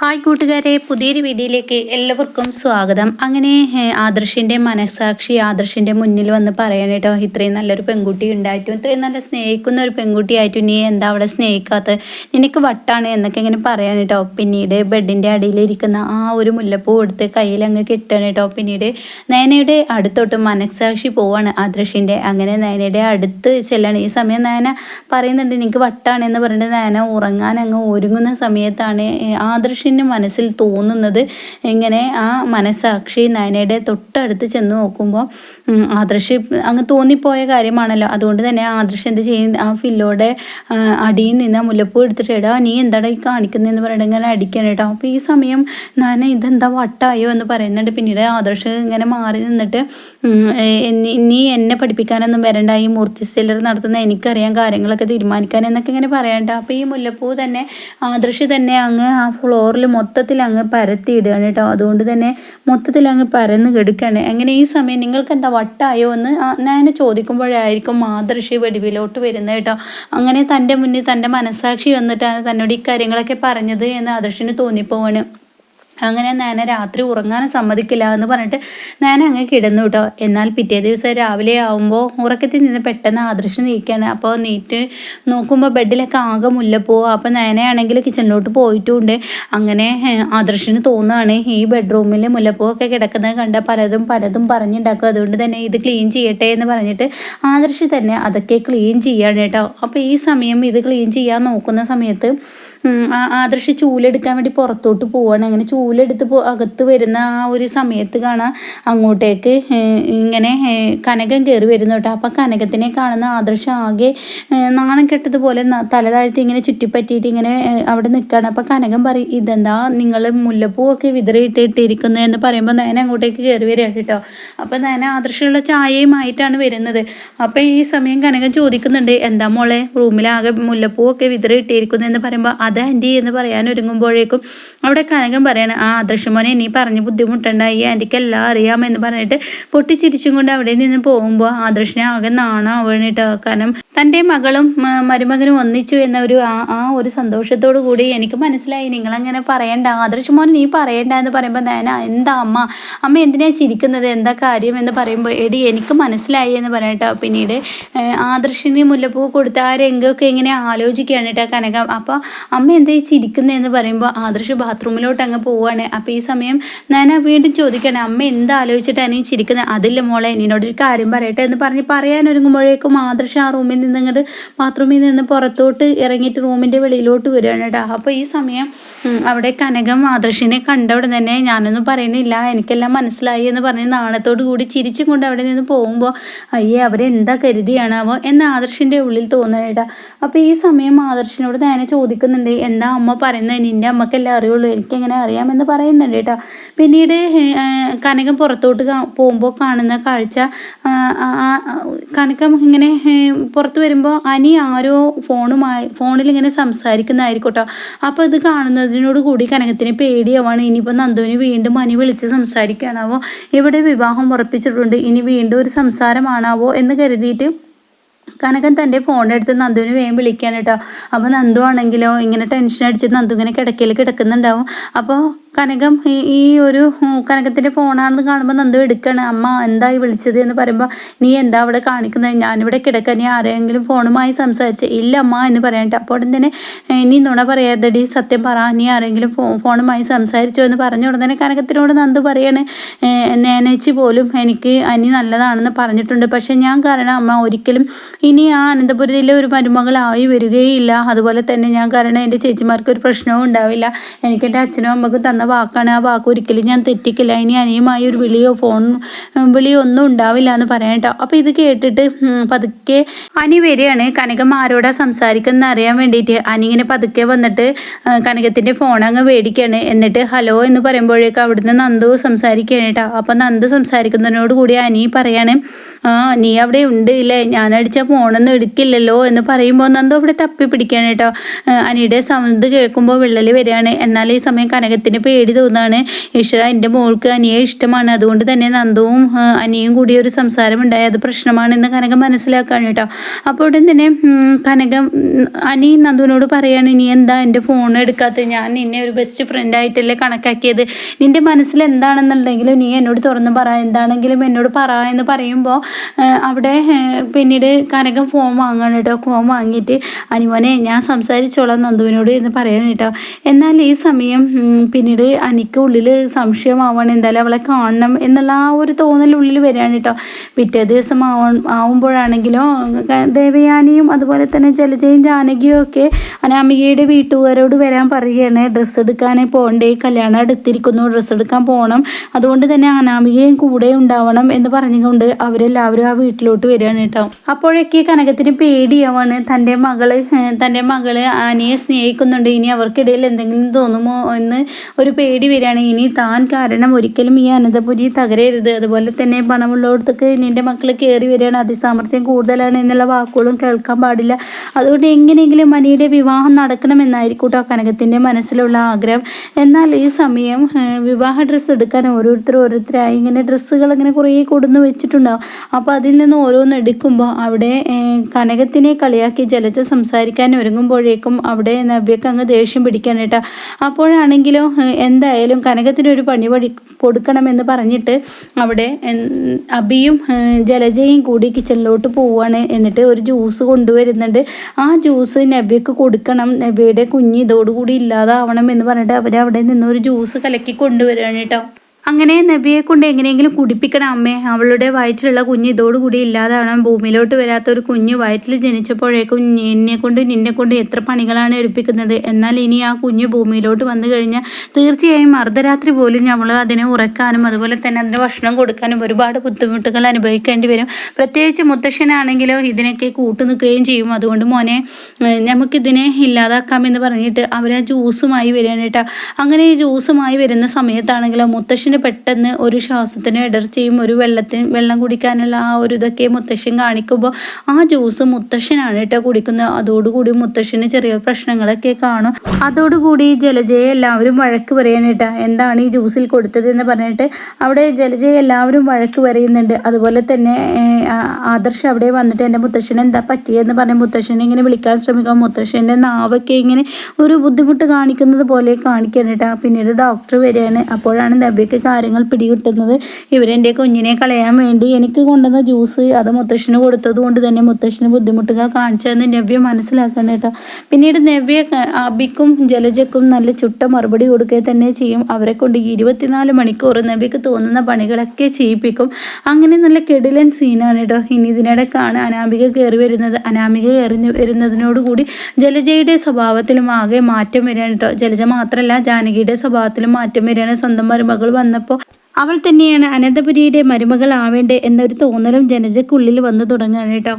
Hi കൂട്ടുകാരെ പുതിയൊരു വീഡിയോയിലേക്ക് എല്ലാവർക്കും സ്വാഗതം. അങ്ങനെ ആദർശിന്റെ മനസാക്ഷി ആദർശിന്റെ മുന്നിൽ വന്ന് പറയാനായിട്ടോ ഇത്രയും നല്ലൊരു പെൺകുട്ടി ഉണ്ടായിട്ടും ഇത്രയും നല്ല സ്നേഹിക്കുന്ന ഒരു പെൺകുട്ടിയായിട്ടും നീ എന്താ അവളെ സ്നേഹിക്കാത്ത നിനക്ക് വട്ടാണ് എന്നൊക്കെ ഇങ്ങനെ പറയാൻ കേട്ടോ. പിന്നീട് ബെഡിന്റെ അടിയിലിരിക്കുന്ന ആ ഒരു മുല്ലപ്പൂ എടുത്ത് കയ്യിൽ അങ്ങ് കിട്ടണം കേട്ടോ. പിന്നീട് നയനയുടെ അടുത്തോട്ട് മനസാക്ഷി പോവാണ് ആദർശിന്റെ അങ്ങനെ നയനയുടെ അടുത്ത് ചെല്ലണം. ഈ സമയം നയന പറയുന്നുണ്ട് എനിക്ക് വട്ടാണ് എന്ന് പറഞ്ഞിട്ട് നയന ഉറങ്ങാൻ അങ്ങ് ഒരുങ്ങുന്ന സമയത്താണ് ആദർശ് മനുഷ്യന്റെ മനസ്സിൽ തോന്നുന്നത് ഇങ്ങനെ ആ മനസ്സാക്ഷി നയനയുടെ തൊട്ടടുത്ത് ചെന്ന് നോക്കുമ്പോൾ ആദർശ് അങ്ങ് തോന്നിപ്പോയ കാര്യമാണല്ലോ. അതുകൊണ്ട് തന്നെ ആദർശ് എന്ത് ചെയ്യും? ആ ഫില്ലോടെ അടിയിൽ നിന്ന് മുല്ലപ്പൂ എടുത്തിട്ട് എടാ നീ എന്താടാ ഈ കാണിക്കുന്നതെന്ന് പറഞ്ഞിട്ട് ഇങ്ങനെ അടിക്കണം കേട്ടോ അപ്പോൾ ഈ സമയം നയന ഇതെന്താ വട്ടായോ എന്ന് പറയുന്നുണ്ട്. പിന്നീട് ആദർശ് ഇങ്ങനെ മാറി നിന്നിട്ട് നീ എന്നെ പഠിപ്പിക്കാനൊന്നും വരണ്ട. ഈ മൂർത്തി സെല്ലർ നടത്തുന്ന എനിക്കറിയാം കാര്യങ്ങളൊക്കെ തീരുമാനിക്കാൻ എന്നൊക്കെ ഇങ്ങനെ പറയണ്ട. അപ്പോൾ ഈ മുല്ലപ്പൂ തന്നെ ആദർശ് തന്നെ അങ്ങ് ആ ഫ്ലോറിൽ ഫ്ലോറിൽ മൊത്തത്തിൽ അങ്ങ് പരത്തിയിടുകയാണ് കേട്ടോ. അതുകൊണ്ട് തന്നെ മൊത്തത്തിൽ അങ്ങ് പരന്ന് കെടുക്കുകയാണ്. അങ്ങനെ ഈ സമയം നിങ്ങൾക്ക് എന്താ വട്ടായോ എന്ന് ഞാൻ ചോദിക്കുമ്പോഴായിരിക്കും മാതൃഷി വെടിവിലോട്ട് വരുന്നത് കേട്ടോ. അങ്ങനെ തന്റെ മുന്നിൽ തന്റെ മനസാക്ഷി വന്നിട്ടാണ് തന്നോട് ഈ കാര്യങ്ങളൊക്കെ പറഞ്ഞത് എന്ന് ആദർശിന് തോന്നിപ്പോവാണ്. അങ്ങനെ ഞാൻ രാത്രി ഉറങ്ങാൻ സമ്മതിക്കില്ല എന്ന് പറഞ്ഞിട്ട് ഞാൻ അങ്ങ് കിടന്നു കേട്ടോ എന്നാൽ പിറ്റേ ദിവസം രാവിലെ ആകുമ്പോൾ ഉറക്കത്തിൽ നിന്ന് പെട്ടെന്ന് ആദർശം നീക്കുകയാണ് അപ്പോൾ നീറ്റ് നോക്കുമ്പോൾ ബെഡിലൊക്കെ ആകെ മുല്ലപ്പോ. അപ്പോൾ ഞാനാണെങ്കിൽ കിച്ചണിലോട്ട് പോയിട്ടുണ്ട്. അങ്ങനെ ആദർശന് തോന്നുകയാണ് ഈ ബെഡ്റൂമിൽ മുല്ലപ്പൂവൊക്കെ കിടക്കുന്നത് കണ്ട പലതും പലതും പറഞ്ഞുണ്ടാക്കും. അതുകൊണ്ട് തന്നെ ഇത് ക്ലീൻ ചെയ്യട്ടെ എന്ന് പറഞ്ഞിട്ട് ആദർശ് തന്നെ അതൊക്കെ ക്ലീൻ ചെയ്യാണ് കേട്ടോ അപ്പോൾ ഈ സമയം ഇത് ക്ലീൻ ചെയ്യാൻ നോക്കുന്ന സമയത്ത് ആദർശ് ചൂലെടുക്കാൻ വേണ്ടി പുറത്തോട്ട് പോവാണ്. അങ്ങനെ ചൂലെടുത്ത് അകത്ത് വരുന്ന ആ ഒരു സമയത്ത് കാണാം അങ്ങോട്ടേക്ക് ഇങ്ങനെ കനകം കയറി വരുന്നു കേട്ടോ. അപ്പം കനകത്തിനെ കാണുന്ന ആദർശം ആകെ നാണം കെട്ടതുപോലെ തല താഴ്ത്തി ഇങ്ങനെ ചുറ്റിപ്പറ്റിയിട്ട് ഇങ്ങനെ അവിടെ നിൽക്കുകയാണ് അപ്പം കനകം പറയും ഇതെന്താ നിങ്ങൾ മുല്ലപ്പൂവൊക്കെ വിതറിയിട്ടിട്ടിരിക്കുന്നു എന്ന് പറയുമ്പോൾ നേന അങ്ങോട്ടേക്ക് കയറി വരികയാണ് കേട്ടോ. അപ്പം നേന ആദർശമുള്ള ചായയുമായിട്ടാണ് വരുന്നത്. അപ്പം ഈ സമയം കനകം ചോദിക്കുന്നുണ്ട് എന്താ മോളെ റൂമിലാകെ മുല്ലപ്പൂവൊക്കെ വിതറിയിട്ടിരിക്കുന്നു? എന്ന് പറയുമ്പോൾ അത് ആന്റി എന്ന് പറയാൻ ഒരുങ്ങുമ്പോഴേക്കും അവിടെ കനകം പറയാണ് ആ ദൃശ്യമോനെ നീ പറഞ്ഞ് ബുദ്ധിമുട്ടുണ്ടായി ആന്റിക്ക് എല്ലാം അറിയാമെന്ന് പറഞ്ഞിട്ട് പൊട്ടിച്ചിരിച്ചും കൊണ്ട് അവിടെ നിന്ന് പോകുമ്പോൾ ആദർശനെ ആകെ നാണാവണം കേട്ടോ. കാരണം തന്റെ മകളും മരുമകനും ഒന്നിച്ചു എന്ന ഒരു ആ ആ ഒരു സന്തോഷത്തോടു കൂടി എനിക്ക് മനസ്സിലായി നിങ്ങളങ്ങനെ പറയണ്ട ആദർശ് മോൻ നീ പറയണ്ട എന്ന് പറയുമ്പോൾ ഞാൻ എന്താ അമ്മ അമ്മ എന്തിനാ ചിരിക്കുന്നത് എന്താ കാര്യം എന്ന് പറയുമ്പോൾ എടി എനിക്ക് മനസ്സിലായി എന്ന് പറയട്ടോ പിന്നീട് ആദർശിന് മുല്ലപ്പൂ കൊടുത്ത ആ രംഗമൊക്കെ ഇങ്ങനെ ആലോചിക്കുകയാണ് കേട്ടോ കനകം. അപ്പോൾ അമ്മ എന്താ ഈ ചിരിക്കുന്നതെന്ന് പറയുമ്പോൾ ആദർശ് ബാത്റൂമിലോട്ട് അങ്ങ് പോവുകയാണ് അപ്പോൾ ഈ സമയം ഞാൻ വീണ്ടും ചോദിക്കുകയാണ് അമ്മ എന്താ ആലോചിച്ചിട്ടാണ് ഈ ചിരിക്കുന്നത് അതില്ല മോളെ എന്നോട് ഒരു കാര്യം പറയട്ടെ എന്ന് പറഞ്ഞ് പറയാനൊരുങ്ങുമ്പോഴേക്കും ആദർശ് ആ റൂമിൽ നിന്ന് ഇങ്ങോട്ട് ബാത്റൂമിൽ നിന്ന് പുറത്തോട്ട് ഇറങ്ങിയിട്ട് റൂമിന്റെ വെളിയിലോട്ട് വരികയാണ് കേട്ടോ അപ്പോൾ ഈ സമയം അവിടെ കനകം ആദർശിനെ കണ്ട ഉടൻ തന്നെ ഞാനൊന്നും പറയുന്നില്ല എനിക്കെല്ലാം മനസ്സിലായി എന്ന് പറഞ്ഞ് നാണത്തോട് കൂടി ചിരിച്ചും കൊണ്ട് അവിടെ നിന്ന് പോകുമ്പോൾ അയ്യേ അവരെന്താ കരുതിയാണാവോ? എന്ന് ആദർശിന്റെ ഉള്ളിൽ തോന്നണേട്ടാ അപ്പോൾ ഈ സമയം ആദർശിനോട് ഞാൻ ചോദിക്കുന്നുണ്ട് എന്താ അമ്മ പറയുന്നത്? നിന്റെ അമ്മക്കെല്ലാം അറിയുള്ളൂ. എനിക്കെങ്ങനെ അറിയാമെന്ന് പറയുന്നുണ്ട് കേട്ടോ. പിന്നീട് കനകം പുറത്തോട്ട് പോകുമ്പോൾ കാണുന്ന കാഴ്ച കനകം ഇങ്ങനെ പുറത്ത് വരുമ്പോൾ അനി ആരോ ഫോണുമായി ഫോണിൽ ഇങ്ങനെ സംസാരിക്കുന്നതായിരിക്കും കേട്ടോ. അപ്പോൾ ഇത് കാണുന്നതിനോട് കൂടി കനകത്തിന് പേടിയാവാണ്. ഇനിയിപ്പോൾ നന്ദുവിന് വീണ്ടും അനി വിളിച്ച് സംസാരിക്കുകയാണാവോ? ഇവിടെ വിവാഹം ഉറപ്പിച്ചിട്ടുണ്ട്? ഇനി വീണ്ടും ഒരു സംസാരമാണാവോ എന്ന് കരുതിയിട്ട് കനകൻ തന്റെ ഫോൺ എടുത്ത് നന്ദുവിന് വേഗം വിളിക്കാൻ കേട്ടോ. അപ്പോൾ നന്ദു ആണെങ്കിലോ ഇങ്ങനെ ടെൻഷൻ അടിച്ച് നന്ദു ഇങ്ങനെ കിടക്കയിൽ കിടക്കുന്നുണ്ടാവും. അപ്പോൾ കനകം ഈ ഒരു കനകത്തിന്റെ ഫോണാണെന്ന് കാണുമ്പോൾ നന്ദു എടുക്കണം. അമ്മ എന്തായി വിളിച്ചത് എന്ന് പറയുമ്പോൾ നീ എന്താ അവിടെ കാണിക്കുന്നത് ഞാനിവിടെ കിടക്കാൻ നീ ആരെങ്കിലും ഫോണുമായി സംസാരിച്ച് ഇല്ല അമ്മ എന്ന് പറയട്ടെ അപ്പോൾ ഉടൻ തന്നെ നീ നുണ പറയാതടി. സത്യം പറ. നീ ആരെങ്കിലും ഫോണുമായി സംസാരിച്ചോ എന്ന് പറഞ്ഞ ഉടൻ തന്നെ കനകത്തിനോട് നന്ദു പറയാണ് നേനച്ചി പോലും എനിക്ക് അനി നല്ലതാണെന്ന് പറഞ്ഞിട്ടുണ്ട്. പക്ഷേ ഞാൻ കാരണം അമ്മ ഒരിക്കലും ഇനി ആ അനന്തപുരത്തിലെ ഒരു മരുമകളായി വരികയില്ല. അതുപോലെ തന്നെ ഞാൻ കാരണം എന്റെ ചേച്ചിമാർക്ക് ഒരു പ്രശ്നവും ഉണ്ടാവില്ല. എനിക്ക് എന്റെ അച്ഛനും അമ്മക്കും തന്ന വാക്കാണ്. ആ വാക്ക് ഒരിക്കലും ഞാൻ തെറ്റിക്കില്ല. ഇനി അനിയുമായി ഒരു വിളിയോ ഫോൺ വിളിയോ ഒന്നും ഉണ്ടാവില്ല എന്ന് പറയട്ടോ അപ്പോൾ ഇത് കേട്ടിട്ട് പതുക്കെ അനി വരികയാണ്. കനകം ആരോടാ സംസാരിക്കുന്ന അറിയാൻ വേണ്ടിയിട്ട് അനി ഇങ്ങനെ പതുക്കെ വന്നിട്ട് കനകത്തിന്റെ ഫോൺ അങ്ങ് മേടിക്കുകയാണ്. എന്നിട്ട് ഹലോ എന്ന് പറയുമ്പോഴേക്കും അവിടുന്ന് നന്ദു സംസാരിക്കുകയാണ് കേട്ടോ. അപ്പോൾ നന്ദു സംസാരിക്കുന്നതിനോട് കൂടി അനി പറയാണ് ആ നീ അവിടെ ഉണ്ട് ഇല്ലേ? ഞാൻ അടിച്ച ഫോണൊന്നും എടുക്കില്ലല്ലോ എന്ന് പറയുമ്പോൾ നന്ദു അവിടെ തപ്പി പിടിക്കുകയാണ് കേട്ടോ അനിയുടെ സൗണ്ട് കേൾക്കുമ്പോൾ വിള്ളൽ വരികയാണ്. എന്നാൽ ഈ സമയം കനകത്തിന് പേടി തോന്നാണ് ഈശ്വര എന്റെ മോൾക്ക് അനിയെ ഇഷ്ടമാണ്. അതുകൊണ്ട് തന്നെ നന്ദവും അനിയും കൂടി ഒരു സംസാരം ഉണ്ടായി. അത് പ്രശ്നമാണെന്ന് കനക മനസ്സിലാക്കാണ് കേട്ടോ. അപ്പോൾ ഉടൻ തന്നെ കനകം അനി നന്ദുവിനോട് പറയാണ് ഇനി എന്താ എന്റെ ഫോൺ എടുക്കാത്തത്? ഞാൻ നിന്നെ ഒരു ബെസ്റ്റ് ഫ്രണ്ട് ആയിട്ടല്ലേ കണക്കാക്കിയത്? നിന്റെ മനസ്സിൽ എന്താണെന്നുണ്ടെങ്കിലും നീ എന്നോട് തുറന്ന് പറ. എന്താണെങ്കിലും എന്നോട് പറ എന്ന് പറയുമ്പോൾ അവിടെ പിന്നീട് കനകം ഫോൺ വാങ്ങാണ് കേട്ടോ. ഫോൺ വാങ്ങിയിട്ട് അനിമോനെ ഞാൻ സംസാരിച്ചോളാം നന്ദുവിനോട് എന്ന് പറയണം കേട്ടോ. എന്നാൽ ഈ സമയം ഉം, പിന്നീട് അനിക്ക് ഉള്ളിൽ സംശയമാവണം എന്തായാലും അവളെ കാണണം എന്നുള്ള ആ ഒരു തോന്നൽ ഉള്ളിൽ വരികയാണ് കേട്ടോ പിറ്റേ ദിവസം ആവ ആവുമ്പോഴാണെങ്കിലോ ദേവയാനിയും അതുപോലെ തന്നെ ജലജയും ജാനകിയും ഒക്കെ അനാമികയുടെ വീട്ടുകാരോട് വരാൻ പറയുകയാണ്. ഡ്രസ്സ് എടുക്കാനേ പോകണ്ടേ കല്യാണം അടുത്തിരിക്കുന്നു ഡ്രസ്സ് എടുക്കാൻ പോകണം അതുകൊണ്ട് തന്നെ അനാമികയും കൂടെ ഉണ്ടാവണം എന്ന് പറഞ്ഞുകൊണ്ട് അവരെല്ലാവരും ആ വീട്ടിലോട്ട് വരികയാണ് കേട്ടോ അപ്പോഴൊക്കെ കനകത്തിന് പേടിയാവാണ്. തന്റെ മകൾ തന്റെ മകൾ ആനയെ സ്നേഹിക്കുന്നുണ്ട്. ഇനി അവർക്കിടയിൽ എന്തെങ്കിലും തോന്നുമോ എന്ന് ഒരു പേടി വരികയാണ്. ഇനി താൻ കാരണം ഒരിക്കലും ഈ അനന്തപുരി തകരരുത്. അതുപോലെ തന്നെ പണമുള്ളടത്തേക്ക് ഇനി എന്റെ മക്കൾ കയറി വരികയാണ്. അതിസാമർഥ്യം കൂടുതലാണ് എന്നുള്ള വാക്കുകളും കേൾക്കാൻ പാടില്ല. അതുകൊണ്ട് എങ്ങനെയെങ്കിലും മനിയുടെ വിവാഹം നടക്കണമെന്നായിരിക്കും കേട്ടോ കനകത്തിന്റെ മനസ്സിലുള്ള ആഗ്രഹം. എന്നാൽ ഈ സമയം വിവാഹ ഡ്രസ്സ് എടുക്കാൻ ഓരോരുത്തർ ഓരോരുത്തരായി ഇങ്ങനെ ഡ്രസ്സുകൾ ഇങ്ങനെ കുറേ കൊടുന്ന് വെച്ചിട്ടുണ്ടാവും. അപ്പോൾ അതിൽ നിന്ന് ഓരോന്ന് എടുക്കുമ്പോൾ അവിടെ കനകത്തിനെ കളിയാക്കി ജലജ സംസാരിക്കാൻ ഒരുങ്ങുമ്പോഴേക്കും അവിടെ നവ്യക്ക് അങ്ങ് ദേഷ്യം പിടിക്കാൻ കേട്ടോ. അപ്പോഴാണെങ്കിലോ എന്തായാലും കനകത്തിന് ഒരു പണി പഠി കൊടുക്കണമെന്ന് പറഞ്ഞിട്ട് അവിടെ അബിയും ജലജയും കൂടി കിച്ചണിലോട്ട് പോവുകയാണ് എന്നിട്ട് ഒരു ജ്യൂസ് കൊണ്ടുവരുന്നുണ്ട്. ആ ജ്യൂസ് നബിക്ക് കൊടുക്കണം. നബിയുടെ കുഞ്ഞ് ഇതോടുകൂടി ഇല്ലാതാവണം എന്ന് പറഞ്ഞിട്ട് അവരവിടെ നിന്ന് ഒരു ജ്യൂസ് കലക്കി കൊണ്ടുവരികയാണ് കേട്ടോ. അങ്ങനെ നബിയെ കൊണ്ട് എങ്ങനെയെങ്കിലും കുടിപ്പിക്കണം അമ്മേ. അവളുടെ വയറ്റിലുള്ള കുഞ്ഞ് ഇതോടുകൂടി ഇല്ലാതാവണം. ഭൂമിയിലോട്ട് വരാത്ത ഒരു കുഞ്ഞ് വയറ്റിൽ ജനിച്ചപ്പോഴേക്കും എന്നെ കൊണ്ട് നിന്നെ കൊണ്ട് എത്ര പണികളാണ് എടുപ്പിക്കുന്നത്. എന്നാൽ ഇനി ആ കുഞ്ഞ് ഭൂമിയിലോട്ട് വന്നു കഴിഞ്ഞാൽ തീർച്ചയായും അർദ്ധരാത്രി പോലും നമ്മൾ അതിനെ ഉറക്കാനും അതുപോലെ തന്നെ അതിന് ഭക്ഷണം കൊടുക്കാനും ഒരുപാട് ബുദ്ധിമുട്ടുകൾ അനുഭവിക്കേണ്ടി വരും. പ്രത്യേകിച്ച് മുത്തശ്ശനാണെങ്കിലോ ഇതിനൊക്കെ കൂട്ടു നിൽക്കുകയും ചെയ്യും. അതുകൊണ്ട് മോനെ നമുക്കിതിനെ ഇല്ലാതാക്കാമെന്ന് പറഞ്ഞിട്ട് അവർ ആ ജ്യൂസുമായി വരികയാണ് കേട്ടോ. അങ്ങനെ ഈ ജ്യൂസുമായി വരുന്ന സമയത്താണെങ്കിലോ മുത്തശ്ശന് പെട്ടെന്ന് ഒരു ശ്വാസത്തിന് ഇടർച്ചയും ഒരു വെള്ളത്തിന് വെള്ളം കുടിക്കാനുള്ള ആ ഒരു ഇതൊക്കെ മുത്തശ്ശൻ കാണിക്കുമ്പോൾ ആ ജ്യൂസ് മുത്തശ്ശനാണ് കേട്ടോ കുടിക്കുന്നത്. അതോടുകൂടി മുത്തശ്ശന് ചെറിയ പ്രശ്നങ്ങളൊക്കെ കാണും. അതോടുകൂടി ജലജയെ എല്ലാവരും വഴക്ക് പറയാനായിട്ടാ എന്താണ് ഈ ജ്യൂസിൽ കൊടുത്തത് എന്ന് പറഞ്ഞിട്ട് അവിടെ ജലജയെ എല്ലാവരും വഴക്ക് പറയുന്നുണ്ട്. അതുപോലെ തന്നെ ആദർശ് അവിടെ വന്നിട്ട് എന്റെ മുത്തശ്ശൻ എന്താ പറ്റിയെന്ന് പറഞ്ഞ് മുത്തശ്ശനെ ഇങ്ങനെ വിളിക്കാൻ ശ്രമിക്കാം. മുത്തശ്ശന്റെ നാവൊക്കെ ഇങ്ങനെ ഒരു ബുദ്ധിമുട്ട് കാണിക്കുന്നത് പോലെ കാണിക്കാനായിട്ടാ പിന്നീട് ഡോക്ടർ വരികയാണ്. അപ്പോഴാണ് നബിക്ക് കാര്യങ്ങൾ പിടികിട്ടുന്നത്. ഇവരെന്റെ കുഞ്ഞിനെ കളയാൻ വേണ്ടി എനിക്ക് കൊണ്ടുവന്ന ജ്യൂസ് അത് മുത്തശ്ശന് കൊടുത്തത് കൊണ്ട് തന്നെ മുത്തശ്ശന് ബുദ്ധിമുട്ടുകൾ കാണിച്ചതെന്ന് നവ്യ മനസ്സിലാക്കണം കേട്ടോ. പിന്നീട് നവ്യ അബിക്കും ജലജക്കും നല്ല ചുട്ട മറുപടി കൊടുക്കുക തന്നെ ചെയ്യും. അവരെ കൊണ്ട് ഇരുപത്തിനാല് മണിക്കൂർ നവ്യക്ക് തോന്നുന്ന പണികളൊക്കെ ചെയ്യിപ്പിക്കും. അങ്ങനെ നല്ല കെടിലൻ സീനാണ് കേട്ടോ. ഇനി ഇതിനിടക്കാണ് അനാമിക കയറി വരുന്നത്. അനാമിക കയറി വരുന്നതിനോടുകൂടി ജലജയുടെ സ്വഭാവത്തിലും ആകെ മാറ്റം വരികയാണ് കേട്ടോ. ജലജ മാത്രമല്ല ജാനകിയുടെ സ്വഭാവത്തിലും മാറ്റം വരികയാണ്. സ്വന്തം മരുമകൾ വന്നപ്പോൾ അവൾ തന്നെയാണ് അനന്തപുരിയുടെ മരുമകൾ ആവേണ്ടത് എന്നൊരു തോന്നലും ജനജക്കുള്ളിൽ വന്നു തുടങ്ങുകയാണ് കേട്ടോ.